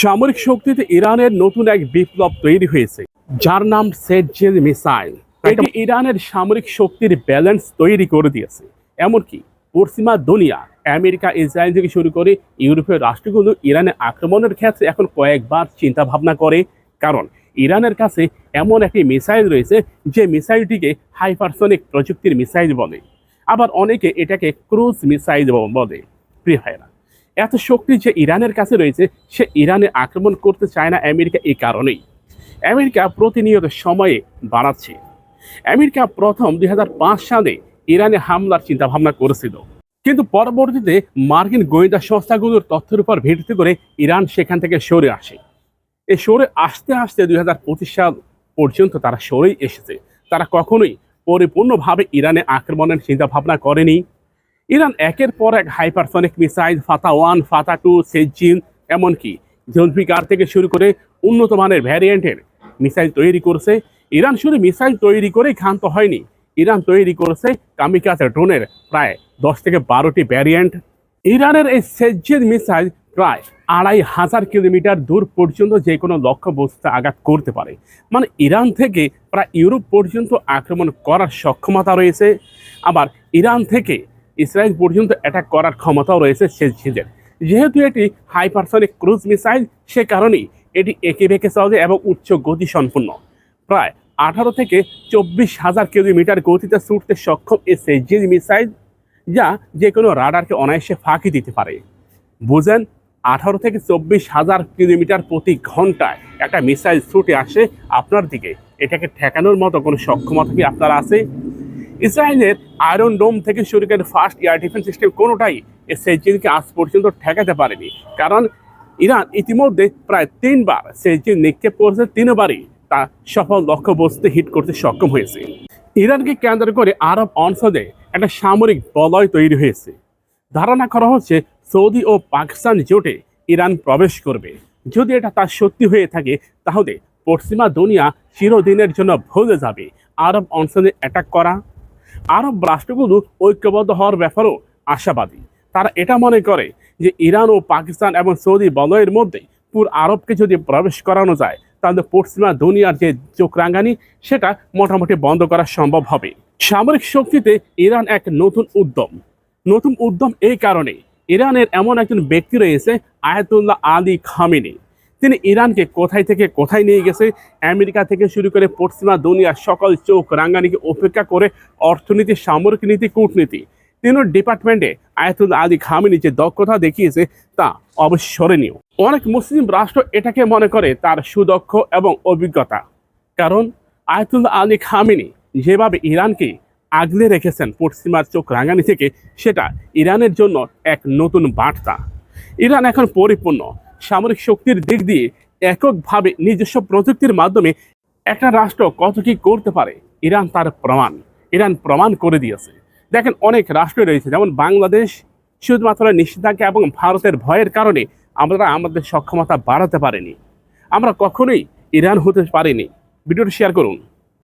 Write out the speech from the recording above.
সামরিক শক্তিতে ইরানের নতুন এক বিপ্লব তৈরি হয়েছে যার নাম সেটজেল মিসাইল। এটি ইরানের সামরিক শক্তির ব্যালেন্স তৈরি করে দিয়েছে। এমনকি পশ্চিমা দুনিয়া আমেরিকা ইসরায়েল থেকে শুরু করে ইউরোপীয় রাষ্ট্রগুলো ইরানের আক্রমণের ক্ষেত্রে এখন কয়েকবার চিন্তা ভাবনা করে। কারণ ইরানের কাছে এমন একটি মিসাইল রয়েছে যে মিসাইলটিকে হাইপারসনিক প্রযুক্তির মিসাইল বলে। আবার অনেকে এটাকে ক্রুজ মিসাইল বলে। প্রিয় ভাইরা এত শক্তি যে ইরানের কাছে রয়েছে, সে ইরানে আক্রমণ করতে চায় না আমেরিকা এই কারণেই। আমেরিকা প্রতিনিয়ত সময়ে বাড়াচ্ছে। আমেরিকা প্রথম দুই হাজার পাঁচ সালে ইরানে হামলার চিন্তা ভাবনা করেছিল। কিন্তু পরবর্তীতে মার্কিন গোয়েন্দা সংস্থাগুলোর তথ্যের উপর ভিত্তি করে ইরান সেখান থেকে সরে আসে। এই সরে আসতে আসতে দুই হাজার পঁচিশ সাল পর্যন্ত তারা সরেই এসেছে। তারা কখনোই পরিপূর্ণভাবে ইরানে আক্রমণের চিন্তা ভাবনা করেনি। ইরান একের পর এক hypersonic missile, Fattah one, Fattah two Sejjil এমনকি জলফিকার থেকে শুরু করে উন্নত মানের ভ্যারিয়েন্টের মিসাইল তৈরি করছে। ইরান শুধু মিসাইল তৈরি করেই ক্ষান্ত হয়নি, ইরান তৈরি করেছে কামিকাজ ড্রোনের প্রায় দশ থেকে বারোটি ভ্যারিয়েন্ট। ইরানের এই সেজিন মিসাইল প্রায় আড়াই হাজার কিলোমিটার দূর পর্যন্ত যে কোনো লক্ষ্য লক্ষ্যবস্তুতে আঘাত করতে পারে। মানে ইরান থেকে প্রায় ইউরোপ পর্যন্ত আক্রমণ করার সক্ষমতা রয়েছে। আবার ইরান থেকে ইসরায়েল পর্যন্ত অ্যাটাক করার ক্ষমতাও রয়েছে সেজিদের যেহেতু এটি হাইপারসনিক ক্রুজ মিসাইল সে কারণেই এটি একে বেঁকে চলে এবং উচ্চ গতি সম্পন্ন প্রায় আঠারো থেকে চব্বিশ হাজার কিলোমিটার গতিতে ছুটতে সক্ষম এই সেজিদ মিসাইল যা যে কোনো রাডারকে অনায়াসে ফাঁকি দিতে পারে। বুঝেন, আঠারো থেকে চব্বিশ হাজার কিলোমিটার প্রতি ঘন্টায় একটা মিসাইল ছুটে আসে আপনার দিকে। এটাকে ঠেকানোর মতো কোনো সক্ষমতা কি আপনার আছে? ইসরায়েলের আয়রন ডোম থেকে শুরু করে ফার্স্ট এয়ার ডিফেন্স সিস্টেম কোনোটাই সেজিনকে আজ পর্যন্ত ঠেকাতে পারেনি। কারণ ইরান ইতিমধ্যে প্রায় তিনবার সেজিন নিক্ষেপ করেছে, তিনবারই তা সফল লক্ষ্য লক্ষ্যবস্তু হিট করতে সক্ষম হয়েছে। ইরানকে কেন্দ্র করে আরব অঞ্চলে একটা সামরিক বলয় তৈরি হয়েছে। ধারণা করা হচ্ছে সৌদি ও পাকিস্তান জোটে ইরান প্রবেশ করবে। যদি এটা তার সত্যি হয়ে থাকে, তাহলে পশ্চিমা দুনিয়া চিরদিনের জন্য ভুলে যাবে। আরব অঞ্চলে অ্যাটাক করা আরব রাষ্ট্রগুলো ঐক্যবদ্ধ হওয়ার ব্যাপারেও আশাবাদী। তারা এটা মনে করে যে ইরান ও পাকিস্তান এবং সৌদি বলয়ের মধ্যে পুর আরবকে যদি প্রবেশ করানো যায়, তাহলে পশ্চিমা দুনিয়ার যে চোখ রাঙ্গানি সেটা মোটামুটি বন্ধ করা সম্ভব হবে। সামরিক শক্তিতে ইরান এক নতুন উদ্যম। নতুন উদ্যম এই কারণে ইরানের এমন একজন ব্যক্তি রয়েছে আয়াতুল্লাহ আলী খামিনি। তিনি ইরানকে কোথায় থেকে কোথায় নিয়ে গেছে, আমেরিকা থেকে শুরু করে পশ্চিমা দুনিয়ার সকল চোখ রাঙ্গানিকে উপেক্ষা করে অর্থনীতি, সামরিক নীতি, কূটনীতি। তিন ডিপার্টমেন্টে আয়াতুল্লাহ আলী খামিনি যে দক্ষতা দেখিয়েছে, তা অবিস্মরণীয়। অনেক মুসলিম রাষ্ট্র এটাকে মনে করে তার সুদক্ষ এবং অভিজ্ঞতা। কারণ আয়াতুল্লাহ আলী খামিনি যেভাবে ইরানকে আগলে রেখেছেন পশ্চিমার চোখ রাঙানি থেকে, সেটা ইরানের জন্য এক নতুন বার্তা। ইরান এখন পরিপূর্ণ সামরিক শক্তির দিক দিয়ে এককভাবে নিজস্ব প্রযুক্তির মাধ্যমে একটা রাষ্ট্র কত কি করতে পারে? ইরান তার প্রমাণ। ইরান প্রমাণ করে দিয়েছে। দেখেন, অনেক রাষ্ট্র রয়েছে, যেমন বাংলাদেশ শুধুমাত্র নিষেধাজ্ঞা এবং ভারতের ভয়ের কারণে আমরা আমাদের সক্ষমতা বাড়াতে পারিনি। আমরা কখনোই ইরান হতে পারিনি। ভিডিওটি শেয়ার করুন।